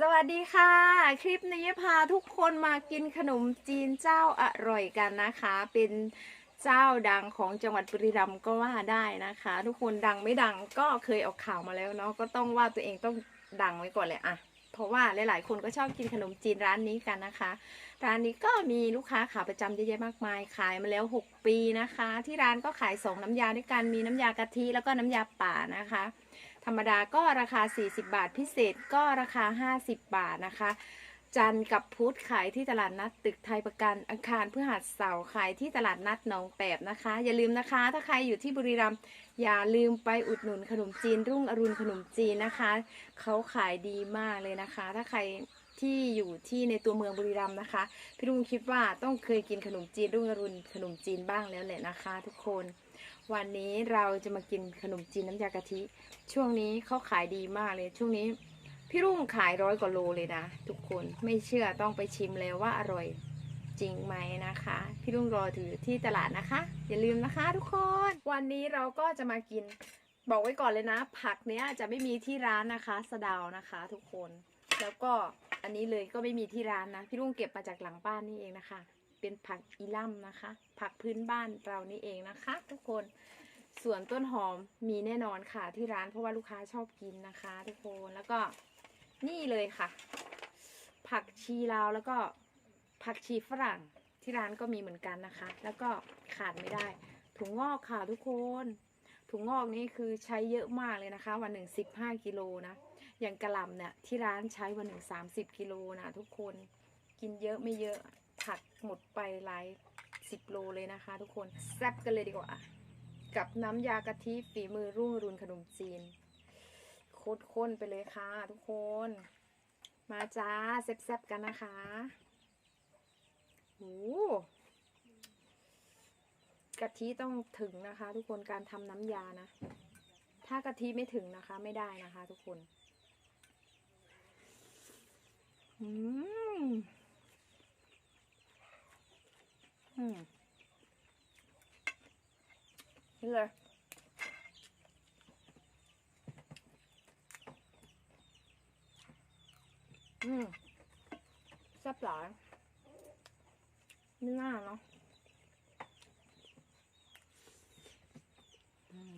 สวัสดีค่ะ คลิปนี้พาทุกคนมากินขนมจีนเจ้าอร่อยกันนะคะ เป็นเจ้าดังของจังหวัดบุรีรัมย์ก็ว่าได้นะคะ ทุกคนดังไม่ดังก็เคยออกข่าวมาแล้วเนาะก็ต้องว่าตัวเองต้องดังไว้ก่อนเลยอะเพราะว่าหลาย ๆ คนก็ชอบกินขนมจีนร้านนี้กันนะคะ ร้านนี้ก็มีลูกค้าขาประจำเยอะแยะมากมายขายมาแล้ว 6 ปีนะคะ ที่ร้านก็ขายสองน้ำยาด้วยกันมีน้ำยากะทิแล้วก็น้ำยาป่านะคะ ธรรมดาก็ราคา 40 บาท พิเศษก็ราคา 50 บาทนะคะ จันทร์กับพุธขายที่ตลาดนัดตึกไทยประกันอังคารพฤหัสเสาร์ขายที่ตลาดนัดหนองแปบนะคะ อย่าลืมนะคะ ถ้าใครอยู่ที่บุรีรัมย์อย่าลืมไปอุดหนุนขนมจีน รุ่งอรุณขนมจีนนะคะเขาขายดีมากเลยนะคะ ถ้าใคร ที่อยู่ที่ในตัวเมืองบุรีรัมย์นะคะ พี่ลุงคิดว่าต้องเคยกินขนมจีนรุ่งอรุณขนมจีนบ้างแล้วแหละนะคะ ทุกคน วันนี้เราจะมากินขนมจีนน้ำยากะทิ ช่วงนี้เขาขายดีมากเลย ช่วงนี้พี่รุ่งขายร้อยกว่าโลเลยนะ ทุกคนไม่เชื่อต้องไปชิมแล้วว่าอร่อยจริงไหมนะคะ พี่รุ่งรอถือที่ตลาดนะคะ อย่าลืมนะคะ ทุกคน วันนี้เราก็จะมากินบอกไว้ก่อนเลยนะ ผักเนี้ยจะไม่มีที่ร้านนะคะ สะดาวนะคะ ทุกคนแล้วก็ อันนี้เลยก็ไม่มีที่ร้านนะ พี่รุ่งเก็บมาจากหลังบ้านนี่เองนะคะ เป็นผักอีล่ำนะคะ ผักพื้นบ้านเรานี่เองนะคะ ทุกคน ส่วนต้นหอมมีแน่นอนค่ะที่ร้านเพราะว่าลูกค้าชอบกินนะคะ ทุกคน แล้วก็นี่เลยค่ะ ผักชีลาวแล้วก็ผักชีฝรั่งที่ร้านก็มีเหมือนกันนะคะ แล้วก็ขาดไม่ได้ ถุงงอกค่ะทุกคน ถุงงอกนี่คือใช้เยอะมากเลยนะคะ วันหนึ่งสิบห้ากิโลนะ อย่างกระหล่ำเนี่ยที่ร้านใช้วันหนึ่งสามสิบกิโลนะทุกคนกินเยอะไม่เยอะผักหมดไปหลายสิบโลเลยนะคะ ทุกคนแซ่บกันเลยดีกว่า กับน้ำยากะทิฝีมือรุ่งรุณขนมจีนโคตรข้นไปเลยค่ะ ทุกคน มาจ้าแซ่บๆกันนะคะโอ้กะทิต้องถึงนะคะ ทุกคนการทำน้ำยานะ ถ้ากะทิไม่ถึงนะคะ ไม่ได้นะคะ ทุกคน อืมอืมนี่เลยอืมแซ่บหลายไม่น่าเนาะอืม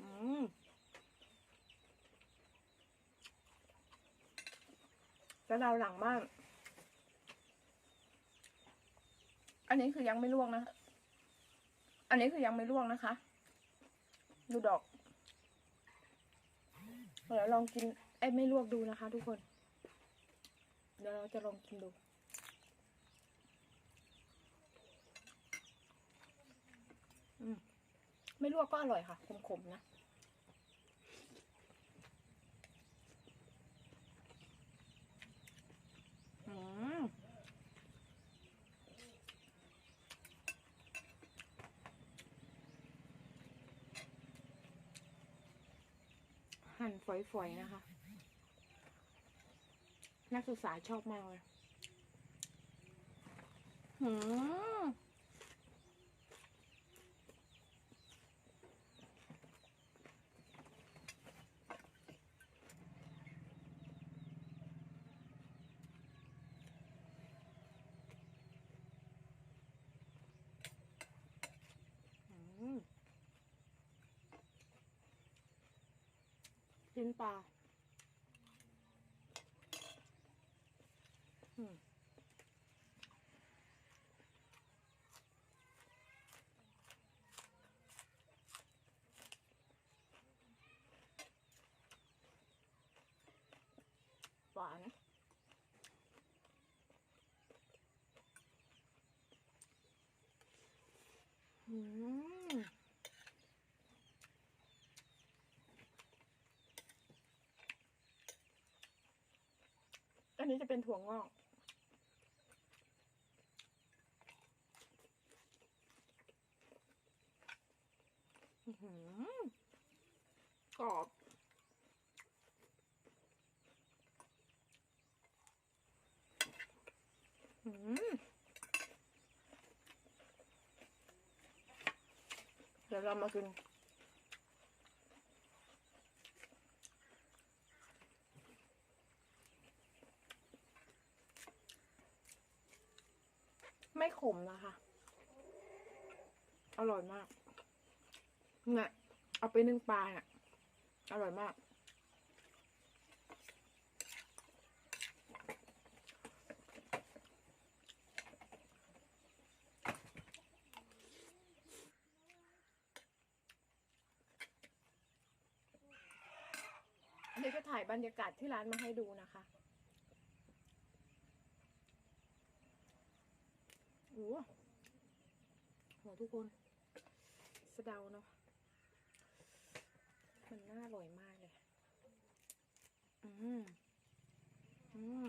อืม แล้วเราหลังบ้าน อันนี้คือยังไม่ลวกนะ อันนี้คือยังไม่ลวกนะคะ ดูดอกเดี๋ยวลองกินไอ้ไม่ลวกดูนะคะ ทุกคน เดี๋ยวเราจะลองกินดูไม่ลวกก็อร่อยค่ะขมๆนะ อืม หั่นฝอยๆนะคะ นักศึกษาชอบมากเลยหืมอืม กินปลาอืมหวาน อืม อั นนี้จะเป็นถั่วงอก กรอบอืมเดี๋ยวเรามากิน ขมนะคะ อร่อยมากเนี่ยเอาไปนึ่งปลาเนี่ยอร่อยมากเดี๋ยวจะถ่ายบรรยากาศที่ร้านมาให้ดูนะคะ โอ้โหโหทุกคนสะเดาเนาะมันน่าอร่อยมากเลย อืม อืม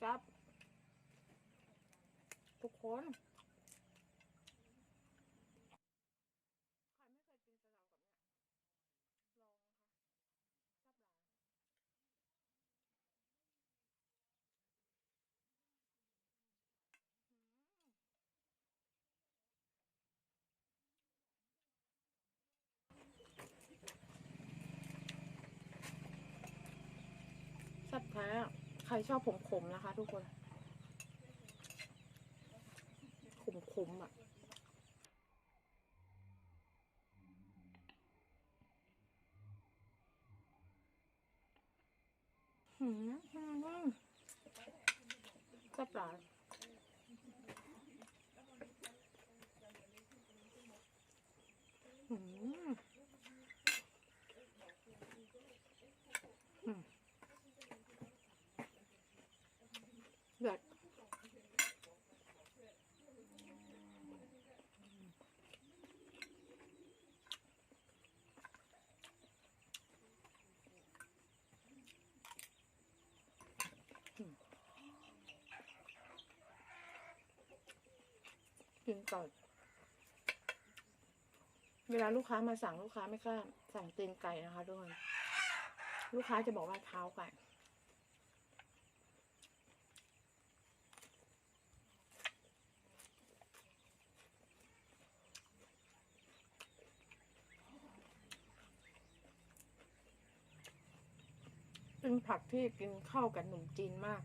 ซับ ทุกคน ใครไม่เคยกินสะเดากับเนี่ย ลองนะคะซับหลายอืม สัตว์แท้อะ ใครชอบผมขมนะคะ ทุกคนขมขมอะหืมหืมสับหลายหืมอืม เดือดอืม กินก่อน เวลาลูกค้ามาสั่งลูกค้าไม่กล้าสั่งตีนไก่นะคะทุกคนลูกค้าจะบอกว่าเท้าไก่เป็นผักที่กินเข้ากับขนมจีนมาก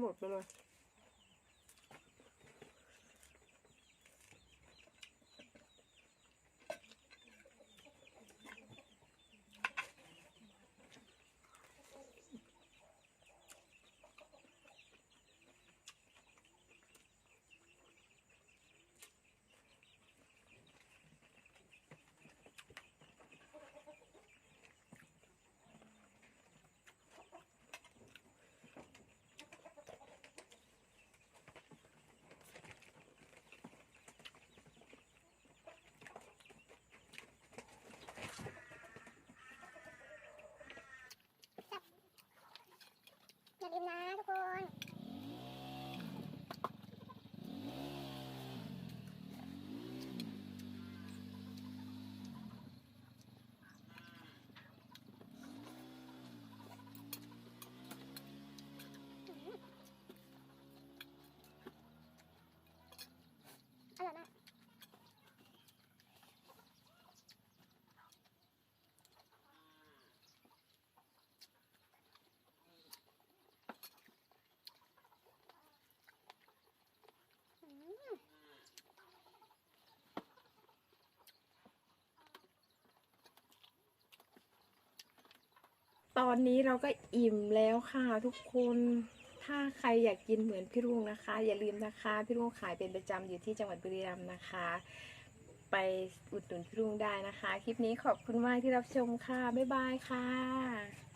หมดไปเลย อย่าลืมนะทุกคน ตอนนี้เราก็อิ่มแล้วค่ะทุกคน ถ้าใครอยากกินเหมือนพี่รุ่งนะคะ อย่าลืมนะคะ พี่รุ่งขายเป็นประจำอยู่ที่จังหวัดบุรีรัมย์นะคะ ไปอุดหนุนพี่รุ่งได้นะคะ คลิปนี้ขอบคุณมากที่รับชมค่ะ บ๊ายบายค่ะ